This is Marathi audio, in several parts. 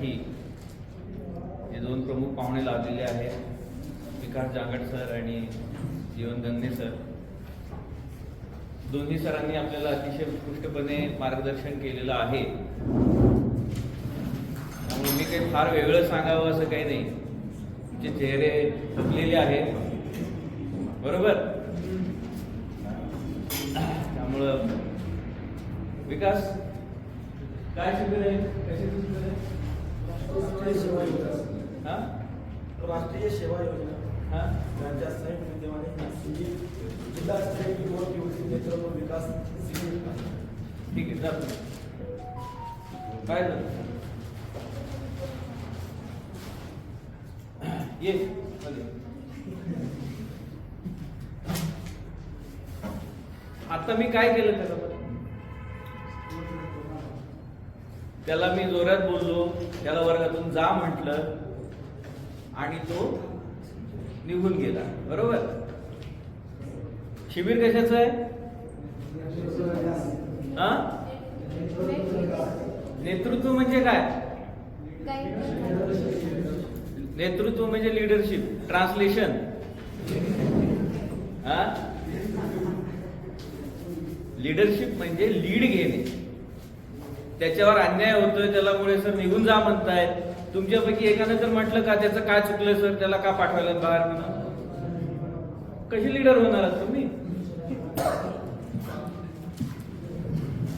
करण्यासाठी हे दोन प्रमुख पाहुणे लावलेले आहेत. विकास जांगड सर आणि जीवन गंगे सर. दोन्ही सरांनी आपल्याला अतिशय उत्कृष्टपणे मार्गदर्शन केलेलं आहे. त्यामुळे मी काही फार वेगळं सांगावं असं काही नाही. तुमचे चेहरे थकलेले आहेत. बरोबर? त्यामुळं विकास काय शिबिर आहे कशी शिबिर आहे राष्ट्रीय सेवा योजना. हा? राष्ट्रीय सेवा योजना. हा? राज्यास्तरीय विद्यमाने शिबिर जिल्हास्तरीय युवक युवती नेतृत्व विकास ठीक आहे. काय झालं? ये. आता मी काय केलं त्याला? त्याला मी जोरात बोललो त्याला वर्गातून जा म्हटलं आणि तो निघून गेला. बरोबर? शिबिर कशाचं आहे? हा? नेतृत्व म्हणजे काय? नेतृत्व म्हणजे लिडरशिप ट्रान्सलेशन हा? लिडरशिप म्हणजे लीड घेणे. त्याच्यावर अन्याय होतोय त्याला मुळे सर निघून जा म्हणतायत. तुमच्यापैकी एकानं जर म्हटलं का त्याचं काय चुकलं सर त्याला का पाठवायला बाहेर म्हणून कशी लीडर होणार आहात तुम्ही?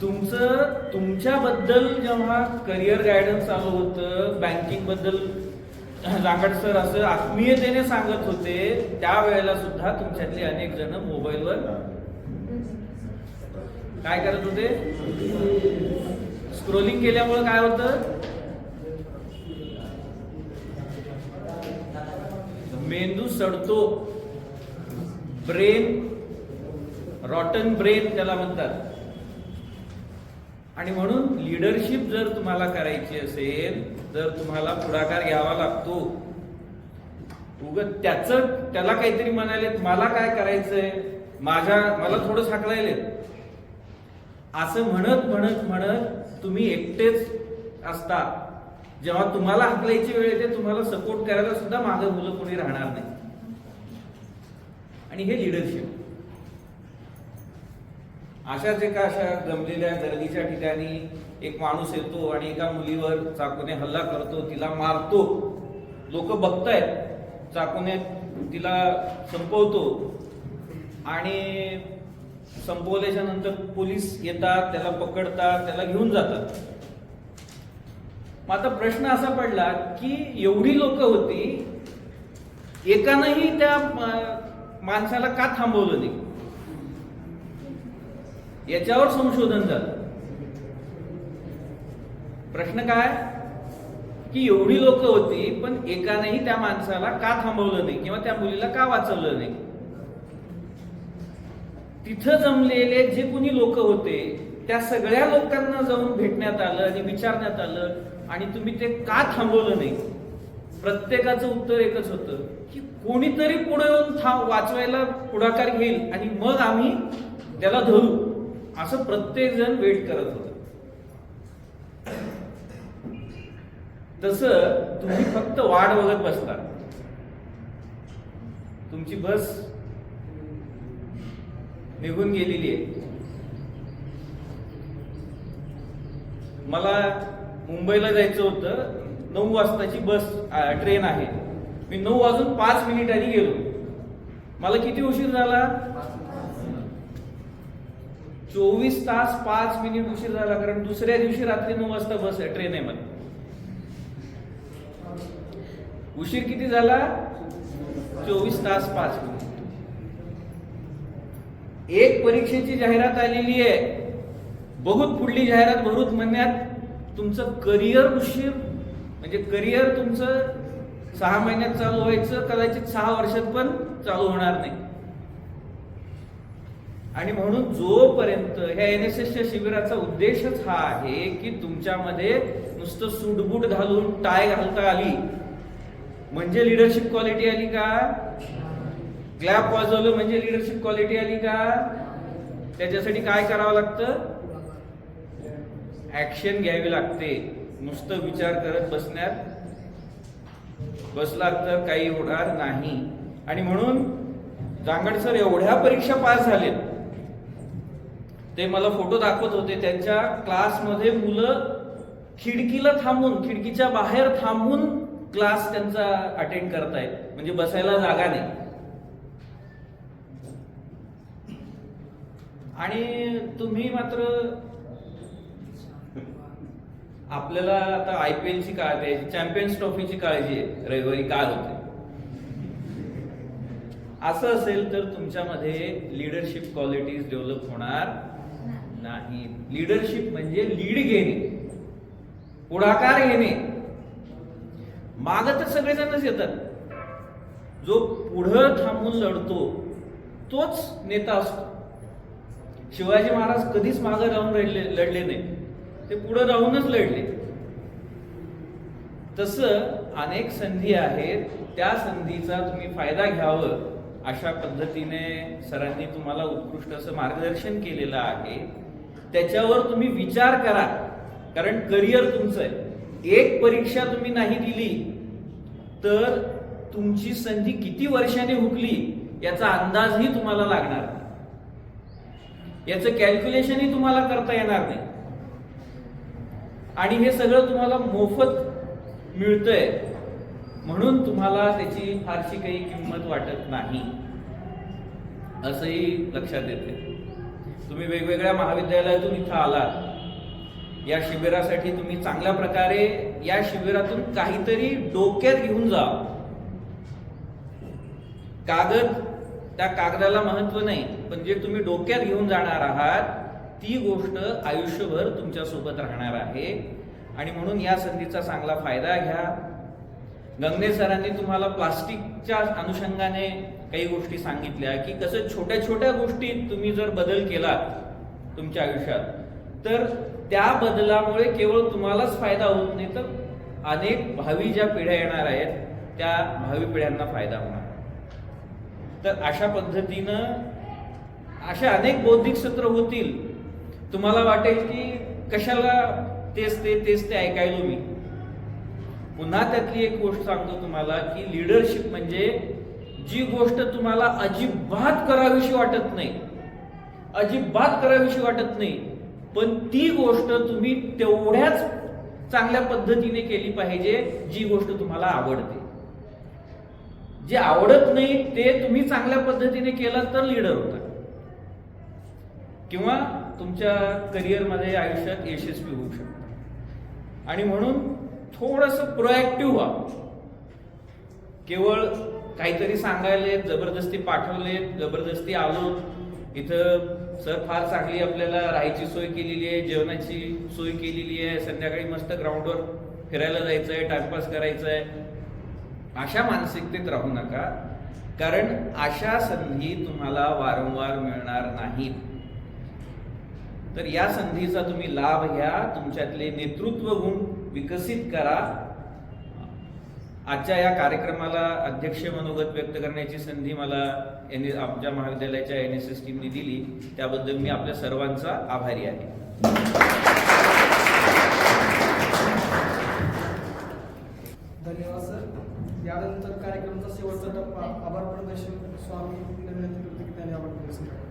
तुमचं तुमच्याबद्दल जेव्हा करिअर गायडन्स चालू होतं बँकिंगबद्दल जांगड सर असं आत्मीयतेने सांगत होते त्यावेळेला सुद्धा तुमच्यातले अनेक जण मोबाईलवर काय करत होते? स्क्रोलिंग केल्यामुळे काय होतं? मेंदू सडतो. ब्रेन रॉटन ब्रेन त्याला म्हणतात. आणि म्हणून लिडरशिप जर तुम्हाला करायची असेल तर तुम्हाला पुढाकार घ्यावा लागतो. उगत त्याच त्याला काहीतरी म्हणाले मला काय करायचंय? माझ्या मला थोडं साकळायले असं म्हणत म्हणत म्हणत तुम्ही एकटेच असता जेव्हा तुम्हाला हाकलायची वेळ येते तुम्हाला सपोर्ट करायला सुद्धा मागं मुलं कोणी राहणार नाही. आणि हे लिडरशिप अशाच एका अशा गमलेल्या गर्दीच्या ठिकाणी एक माणूस येतो आणि एका मुलीवर चाकूने हल्ला करतो तिला मारतो. लोक बघतायत चाकूने तिला संपवतो. आणि संपवल्याच्या नंतर पोलीस येतात त्याला पकडतात त्याला घेऊन जातात. मग आता प्रश्न असा पडला की एवढी लोक होती एकानंही त्या माणसाला का थांबवलं नाही? याच्यावर संशोधन झालं. प्रश्न काय? की एवढी लोक होती पण एकानेही त्या माणसाला का थांबवलं नाही? किंवा त्या मुलीला का वाचवलं नाही? तिथं जमलेले जे कोणी लोक होते त्या सगळ्या लोकांना जाऊन भेटण्यात आलं आणि विचारण्यात आलं आणि तुम्ही ते का थांबवलं नाही? प्रत्येकाचं उत्तर एकच होतं की कोणीतरी पुढे येऊन थांब वाचवायला पुढाकार घेईल आणि मग आम्ही त्याला धरू असं प्रत्येक जण वेट करत होत. तस तुम्ही फक्त वाट बघत बसता. तुमची बस निघून गेलेली आहे. मला मुंबईला जायचं होतं. नऊ वाजताची बस ट्रेन आहे. मी नऊ वाजून पाच मिनिटांनी गेलो. मला किती उशीर झाला? चोवीस तास पाच मिनिट उशीर झाला कारण दुसऱ्या दिवशी रात्री नऊ वाजता बस आहे ट्रेन आहे मला. उशीर किती झाला? चोवीस तास पाच मिनिट एक परीक्षेची जाहिरात आलेली आहे. बहुत पुढली जाहिरात भरूत म्हणण्यात तुमचं करिअर उशीर म्हणजे करिअर तुमचं सहा महिन्यात चालू व्हायचं कदाचित सहा वर्षात पण चालू होणार नाही. आणि म्हणून जोपर्यंत ह्या एन एस एसच्या शिबिराचा उद्देशच हा आहे की तुमच्यामध्ये नुसतं सूटबूट घालून टाय घालता आली म्हणजे लिडरशिप क्वालिटी आली का? क्लॅप वाजवलं म्हणजे लिडरशिप क्वालिटी आली का? त्याच्यासाठी काय करावं लागतं? ऍक्शन घ्यावी लागते. नुसतं विचार करत बसण्यात. बसलात तर काही होणार नाही. आणि म्हणून जांगड सर एवढ्या परीक्षा पास झालेत. ते मला फोटो दाखवत होते. त्यांच्या क्लासमध्ये मुलं खिडकीला थांबून खिडकीच्या बाहेर थांबून क्लास त्यांचा अटेंड करतायत. म्हणजे बसायला जागा नाही. आणि तुम्ही मात्र आपल्याला आता आय पी एलची काळजी आहे चॅम्पियन्स ट्रॉफीची काळजी आहे. रविवारी काय होते. असं असेल तर तुमच्यामध्ये लिडरशिप क्वालिटीज डेव्हलप होणार नाही. लिडरशिप म्हणजे लीड घेणे पुढाकार घेणे. माग तर सगळेजणच येतात. जो पुढं थांबून लढतो तोच नेता असतो. शिवाजी महाराज कधीच मागे राहून लढले लढले नाही. ते पुढे राहूनच लढले. तस अनेक संधी आहेत. त्या संधीचा तुम्ही फायदा घ्यावं अशा पद्धतीने सरांनी तुम्हाला उत्कृष्ट असं मार्गदर्शन केलेलं आहे. त्याच्यावर तुम्ही विचार करा. कारण करिअर तुमचं आहे. एक परीक्षा तुम्ही नाही दिली तर तुमची संधी किती वर्षाने हुकली याचा अंदाजही तुम्हाला लागणार. याचं कॅल्क्युलेशनही तुम्हाला करता येणार नाही. आणि हे सगळं तुम्हाला मोफत मिळतंय. म्हणून तुम्हाला त्याची फारशी काही किंमत वाटत नाही. असंही लक्षात येते तुम्ही वेगवेगळ्या महाविद्यालयातून इथं आलात. या शिबिरासाठी तुम्ही चांगल्या प्रकारे या शिबिरातून काहीतरी डोक्यात घेऊन जा. कागद त्या कागदाला महत्त्व नाही पण जे तुम्ही डोक्यात घेऊन जाणार आहात ती गोष्ट आयुष्यभर तुमच्यासोबत राहणार आहे. आणि म्हणून या संधीचा चांगला फायदा घ्या. गंगने सरांनी तुम्हाला प्लास्टिकच्या अनुषंगाने काही गोष्टी सांगितल्या की कसं छोट्या छोट्या गोष्टीत तुम्ही जर बदल केला तुमच्या आयुष्यात तर त्या बदलामुळे केवळ तुम्हालाच फायदा होत नाही तर अनेक भावी ज्या पिढ्या येणार आहेत त्या भावी पिढ्यांना फायदा होणार. तर अशा पद्धतीनं अशा अनेक बौद्धिक सत्र होतील. तुम्हाला वाटेल की कशाला तेच ते तेच ते ऐकायलो मी. पुन्हा त्यातली एक गोष्ट सांगतो तुम्हाला की लिडरशिप म्हणजे जी गोष्ट तुम्हाला अजिबात करावीशी वाटत नाही. अजिबात करावीशी वाटत नाही. पण ती गोष्ट तुम्ही तेवढ्याच चांगल्या पद्धतीने केली पाहिजे जी गोष्ट तुम्हाला आवडते. जे आवडत नाही ते तुम्ही चांगल्या पद्धतीने केलं तर लीडर होता. किंवा तुमच्या करिअरमध्ये आयुष्यात यशस्वी होऊ शकता. आणि म्हणून थोडस प्रोएक्टिव्ह व्हा. केवळ काहीतरी सांगायले जबरदस्ती पाठवले जबरदस्ती आलो. इथं सर फार चांगली आपल्याला राहायची सोय केलेली आहे जेवणाची सोय केलेली आहे. संध्याकाळी मस्त ग्राउंडवर फिरायला जायचं आहे टाइमपास करायचं आहे अशा मानसिकतेत राहू नका कारण अशा संधी तुम्हाला वारंवार मिळणार नाहीत. तर या संधीचा तुम्ही लाभ घ्या तुमच्यातले नेतृत्व गुण विकसित करा. आजच्या या कार्यक्रमाला अध्यक्ष मनोगत व्यक्त करण्याची संधी मला एन आमच्या महाविद्यालयाच्या एन एस एस टीमने दिली त्याबद्दल मी आपल्या सर्वांचा आभारी आहे. അവർ പ്രദേശം സ്വാമി തന്നെ അവർ പ്രദേശം